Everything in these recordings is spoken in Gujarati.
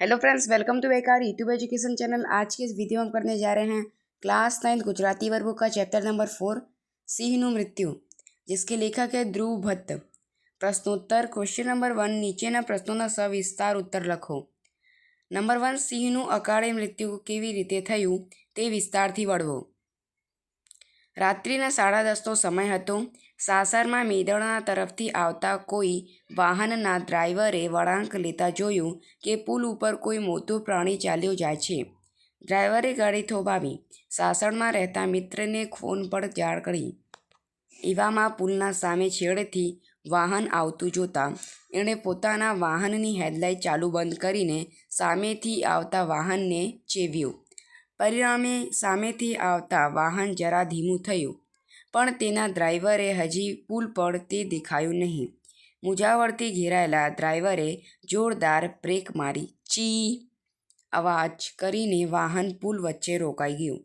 hello friends welcome to Bekar YouTube education channel आज के इस वीडियो में हम करने जा रहे हैं क्लास नाइन्थ गुजराती वर्गों का चैप्टर नंबर फोर સિંહનું મૃત્યુ जिसके लेखक है Dhruv Bhatt પ્રશ્નોત્તર question number one નીચેના પ્રશ્નોના સવિસ્તાર ઉત્તર લખો નંબર વન સિંહનું અકાળે મૃત્યુ કેવી રીતે થયું તે વિસ્તારથી વળવો રાત્રિના સાડા દસનો સમય હતો સાસરમાં મેદરણા તરફથી આવતા કોઈ વાહનના ડ્રાઈવરે વળાંક લેતા જોયું કે પુલ ઉપર કોઈ મોટું પ્રાણી ચાલ્યો જાય છે. ડ્રાઈવરે ગાડી થોભાવી. સાસણમાં રહેતા મિત્રને ફોન પર જાણ કરી. એવામાં પુલના સામે છેડેથી વાહન આવતું જોતાં એણે પોતાના વાહનની હેડલાઇટ ચાલુ બંધ કરીને સામેથી આવતા વાહનને ચેવ્યું. પરિણામે સામેથી આવતા વાહન જરા ધીમું થયું. પણ તેના ડ્રાઈવરે હજી પુલ પર તે દેખાયું નહીં. મુજાવરથી ઘેરાયેલા ડ્રાઈવરે જોરદાર બ્રેક મારી. ચી. અવાજ કરીને વાહન પુલ વચ્ચે રોકાઈ ગયું.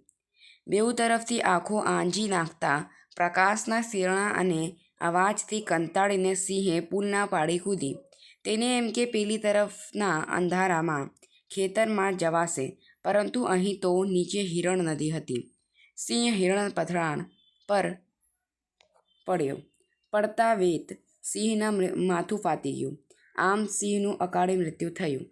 બેઉ તરફથી આંખો આંજી નાખતા પ્રકાશના શિરણા અને અવાજથી કંટાળીને સિંહે પુલના પાડી કૂદી. તેને એમ કે પેલી તરફના અંધારામાં ખેતરમાં જવાશે, પરંતુ અહીં તો નીચે હિરણ નદી હતી. સિંહ હિરણ પથરાણ પર પડ્યો. પડતા વેત સિંહના માથું ફાટી ગયું. આમ સિંહનું અકાળે મૃત્યુ થયું.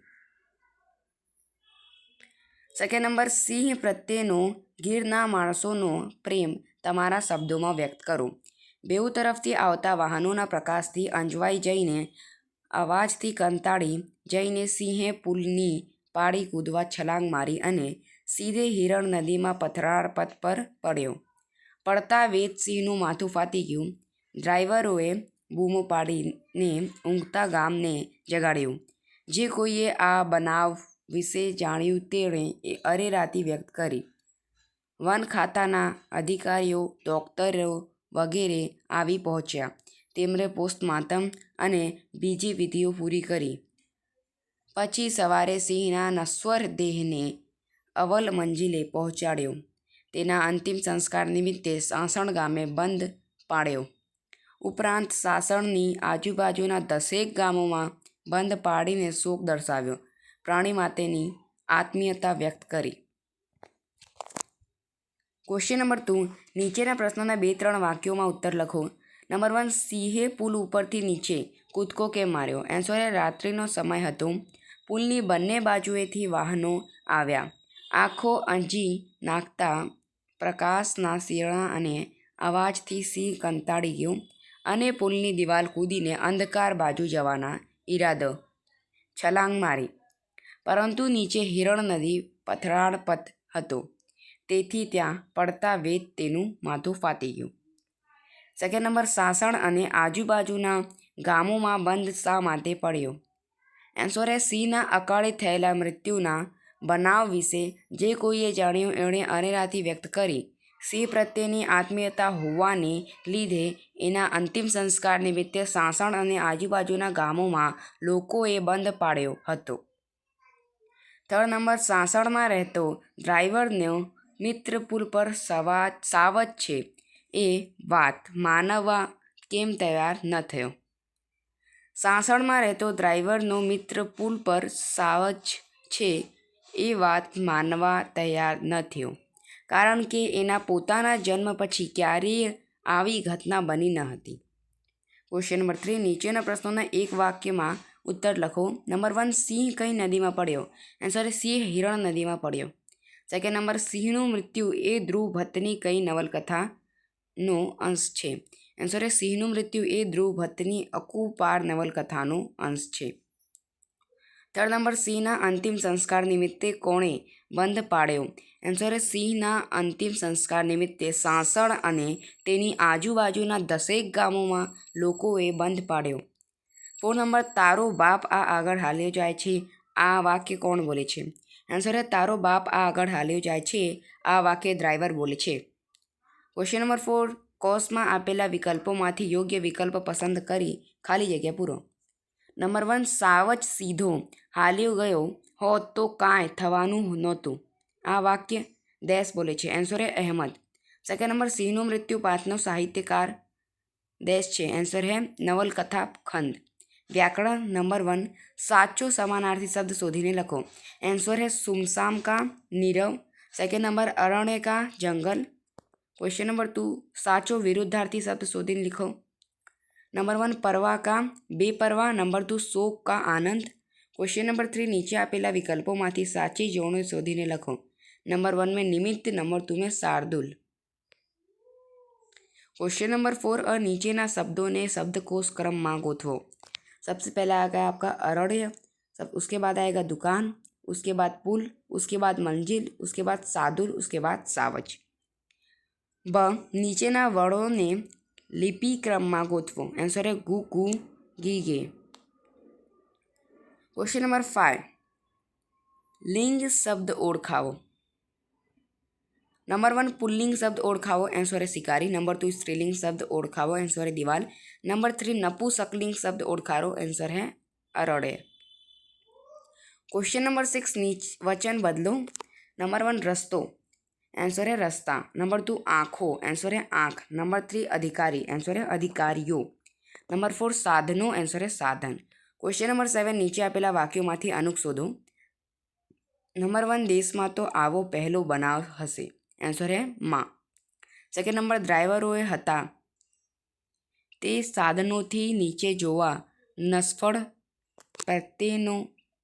સેકન્ડ નંબર સિંહ પ્રત્યેનો, ગીરના માણસોનો પ્રેમ તમારા શબ્દોમાં વ્યક્ત કરો. બેઉ તરફથી આવતા વાહનોના પ્રકાશથી અંજવાઈ જઈને, અવાજથી કંટાળી જઈને સિંહે પુલની પાળી કૂદવા છલાંગ મારી અને સીધે હિરણ નદીમાં પથરાળ પથ પર પડ્યો. પડતા વેદસિંહનું માથું ફાટી ગયું. ડ્રાઈવરોએ બૂમો પાડીને ઊંઘતા ગામને જગાડ્યું. જે કોઈએ આ બનાવ વિશે જાણ્યું તેણે એ અરેરાતી વ્યક્ત કરી. વન ખાતાના અધિકારીઓ, ડોક્ટરો વગેરે આવી પહોંચ્યા. તેમણે પોસ્ટમોર્ટમ અને બીજી વિધિઓ પૂરી કરી. પછી સવારે સિંહના નશ્વર દેહને અવલ મંજિલે પહોંચાડ્યો. તેના અંતિમ સંસ્કાર નિમિત્તે સાસણ ગામે બંધ પાડ્યો. ઉપરાંત સાસણની આજુબાજુના દસેક ગામોમાં બંધ પાડીને શોક દર્શાવ્યો. પ્રાણી માટેની આત્મીયતા વ્યક્ત કરી. ક્વેશ્ચન નંબર ટુ નીચેના પ્રશ્નોના બે ત્રણ વાક્યોમાં ઉત્તર લખો. નંબર વન સિંહે પુલ ઉપરથી નીચે કૂદકો કેમ માર્યો? એન્સોરે રાત્રિનો સમય હતો. પુલની બંને બાજુએથી વાહનો આવ્યા. આંખો અંજી નાખતા પ્રકાશના શિરણા અને અવાજથી સિંહ કંતાળી ગયો અને પુલની દિવાલ કૂદીને અંધકાર બાજુ જવાના ઈરાદો છલાંગ મારી. પરંતુ નીચે હિરણ નદી પથરાળપથ હતો. તેથી ત્યાં પડતા વેદ તેનું માથું ફાટી ગયું. સેકન્ડ નંબર સાસણ અને આજુબાજુના ગામોમાં બંધ શા માટે પડ્યો? એન્સોરે સિંહના અકાળે થયેલા મૃત્યુના બનાવ વિશે જે કોઈએ જાણ્યું એણે અરેરાથી વ્યક્ત કરી. સિંહ પ્રત્યેની આત્મીયતા હોવાને લીધે એના અંતિમ સંસ્કાર નિમિત્તે સાસણ અને આજુબાજુના ગામોમાં લોકોએ બંધ પાડ્યો હતો. થર્ડ નંબર, સાસણમાં રહેતો ડ્રાઈવરનો મિત્ર પુલ પર સવા સાવજ છે. એ વાત માનવા કેમ તૈયાર ન થયો? સાસણમાં રહેતો ડ્રાઈવરનો મિત્ર પુલ પર સાવજ છે. એ વાત માનવા તૈયાર ન થયો. કારણ કે એના પોતાના જન્મ પછી ક્યારેય આવી ઘટના બની ન હતી. ક્વેશ્ચન નંબર થ્રી નીચેના પ્રશ્નોના એક વાક્યમાં ઉત્તર લખો. નંબર વન સિંહ કઈ નદીમાં પડ્યો? આન્સર સિંહ હિરણ નદીમાં પડ્યો. સેકન્ડ નંબર સિંહનું મૃત્યુ એ ધ્રુવ ભટ્ટની કઈ નવલકથાનો અંશ છે? આન્સર સિંહનું મૃત્યુ એ ધ્રુવ ભટ્ટની અકુપાર નવલકથાનો અંશ છે. થર્ડ નંબર સિંહના અંતિમ સંસ્કાર નિમિત્તે કોણે બંધ પાડ્યો? આન્સર સિંહના અંતિમ સંસ્કાર નિમિત્તે સાસણ અને તેની આજુબાજુના દસેક ગામોમાં લોકોએ બંધ પાડ્યો. ફોર નંબર તારો બાપ આ આગળ હાલ્યો જાય છે, આ વાક્ય કોણ બોલે છે? આન્સર તારો બાપ આ આગળ હાલ્યો જાય છે, આ વાક્ય ડ્રાઈવર બોલે છે. ક્વેશ્ચન નંબર ફોર કોર્સમાં આપેલા વિકલ્પોમાંથી યોગ્ય વિકલ્પ પસંદ કરી ખાલી જગ્યા પૂરો. નંબર વન સાવજ સીધો હાલ્યો ગયો હોત તો કાંઈ થવાનું નહોતું આ વાક્ય દેશ બોલે છે એન્સર હે અહેમદ સેકન્ડ નંબર સિંહનું મૃત્યુ પાઠનો સાહિત્યકાર દેશ છે એન્સર હે નવલકથા ખંડ व्याकरण नंबर वन साचो समानार्थी शब्द शोधीने लखो आंसर है सुमसाम का नीरव सेकेंड नंबर अरण्य का जंगल क्वेश्चन नंबर टू साचो विरुद्धार्थी शब्द शोधीने लिखो नंबर वन परवा का बेपरवा નંબર ટુ શોક કા આનંદ ક્વેશ્ચન નંબર થ્રી નીચે આપેલા વિકલ્પોમાંથી સાચી જોડણી શોધીને લખો नंबर वन में निमित्त नंबर टू में शार्दुल क्वेश्चन नंबर फोर और नीचे ना शब्दों ने शब्दकोश क्रम में गोथवो सबसे पहला आएगा आपका अरण्य सब उसके बाद आएगा दुकान उसके बाद पुल उसके बाद मंजिल उसके बाद सादुल उसके बाद सावज ब નીચેના વળોને લિપિ ક્રમમાં ગોઠવો આન્સર है ગુ કુ ગી ગે ક્વેશ્ચન નંબર ફાઇવ લિંગ શબ્દ ઓળખાવો નંબર વન પુલ્લિંગ શબ્દ ઓળખાવો આન્સર है શિકારી નંબર ટુ સ્ત્રીલિંગ શબ્દ ઓળખાવો આન્સર है દિવાલ નંબર થ્રી નપુસકલિંગ શબ્દ ઓળખાવો આન્સર है અરડે ક્વેશ્ચન નંબર સિક્સ નીચ વચન બદલો નંબર વન રસ્તો એન્સર હે રસ્તા નંબર ટુ આંખો એન્સર હે આંખ નંબર થ્રી અધિકારી એન્સર હે અધિકારીઓ નંબર ફોર સાધનો એન્સર હે સાધન ક્વેશ્ચન નંબર સેવન નીચે આપેલા વાક્યોમાંથી અનુક શોધો નંબર વન દેશમાં તો આવો પહેલો બનાવ હશે એન્સર હે માં સેકન્ડ નંબર ડ્રાઈવરોએ હતા તે સાધનોથી નીચે જોવા નસફળ પ્રત્યેનો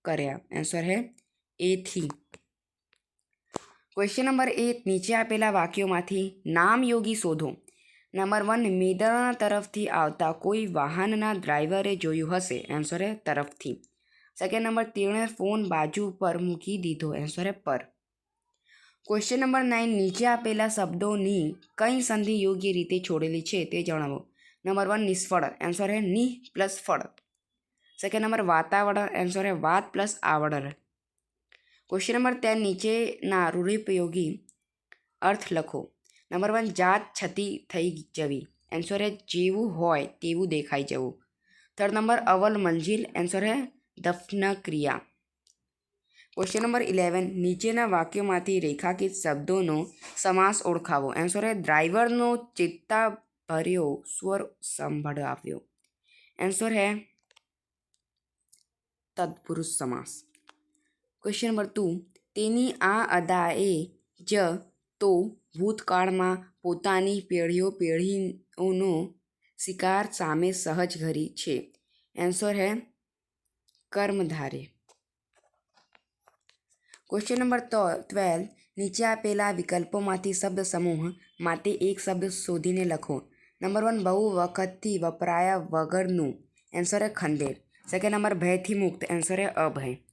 કર્યા. એન્સર હે એથી. ક્વેશ્ચન નંબર એક નીચે આપેલા વાક્યોમાંથી નામયોગી શોધો. નંબર વન મેદરણા તરફથી આવતા કોઈ વાહનના ડ્રાઈવરે જોયું હશે? એન્સરે તરફથી. સેકન્ડ નંબર તેણે ફોન બાજુ પર મૂકી દીધો. એન્સરે પર. ક્વેશ્ચન નંબર નાઇન નીચે આપેલા શબ્દોની કઈ સંધિ યોગ્ય રીતે છોડેલી છે તે જણાવો. નંબર વન નિષ્ફળ. એન્સર હે નિ પ્લસ ફળ. સેકન્ડ નંબર વાતાવરણ. એન્સર હે વાત પ્લસ આવડર ક્વેશ્ચન નંબર ટેન નીચેના રૂઢિપયોગી અર્થ લખો નંબર વન જાત છતી થઈ જવી એન્સર હે જેવું હોય તેવું દેખાઈ જવું થર્ડ નંબર અવલ મંજિલ એન્સર હે દફન ક્રિયા ક્વેશ્ચન નંબર ઇલેવન નીચેના વાક્યોમાંથી રેખાકિત શબ્દોનો સમાસ ઓળખાવો એન્સર હે ડ્રાઈવરનો ચેતા ભર્યો સ્વર સંભળાવ્યો એન્સર હે તત્પુરુષ સમાસ ક્વેશ્ચન નંબર ટુ તેની આ અદાએ જ તો ભૂતકાળમાં પોતાની પેઢીઓ પેઢીઓનો શિકાર સામે સહજ ઘરી છે. એન્સર હે કર્મધારે. ક્વેશ્ચન નંબર ટ્વેલ્વ નીચે આપેલા વિકલ્પોમાંથી શબ્દ સમૂહ માટે એક શબ્દ શોધીને લખો. નંબર વન બહુ વખતથી વપરાયા વગરનું. એન્સર હે ખંડેર. સેકન્ડ નંબર ભયથી મુક્ત. એન્સર હે અભય.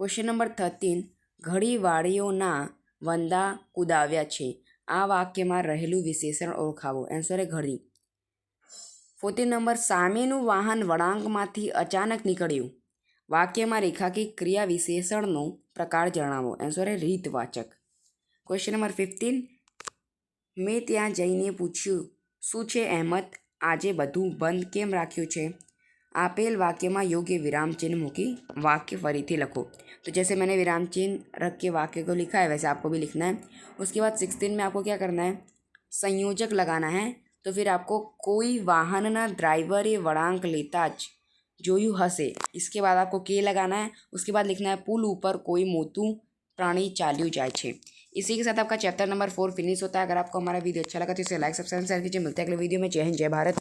ક્વેશ્ચન નંબર થર્ટીન ઘડીવાળીઓના વંદા કુદાવ્યા છે. આ વાક્યમાં રહેલું વિશેષણ ઓળખાવો. એન્સર એ ઘડી. ફોર્ટીન નંબર સામેનું વાહન વળાંકમાંથી અચાનક નીકળ્યું. વાક્યમાં રેખાકી ક્રિયા વિશેષણનો પ્રકાર જણાવો. એન્સર એ રીતવાચક. ક્વેશ્ચન નંબર ફિફ્ટીન મેં ત્યાં જઈને પૂછ્યું, શું છે, અહેમદ? આજે બધું બંધ કેમ રાખ્યું છે? आपेल वाक्य में योग्य विराम चिन्ह મૂકી वाक्य फरी लखो तो जैसे मैंने विराम चिन्ह रख के वाक्य को लिखा है वैसे आपको भी लिखना है उसके बाद सिक्सटीन में आपको क्या करना है संयोजक लगाना है तो फिर आपको कोई वाहन ना ड्राइवर ए वड़ांक लेता जो यू हंसे इसके बाद आपको के लगाना है उसके बाद लिखना है पुल ऊपर कोई मोतू प्राणी चालू जाए छे इसी के साथ आपका चैप्टर नंबर फोर फिनिश होता है अगर आपको हमारा वीडियो अच्छा लगा तो इसे लाइक सब्सक्राइब कीजिए मिलते हैं अगले वीडियो में जय हिंद जय भारत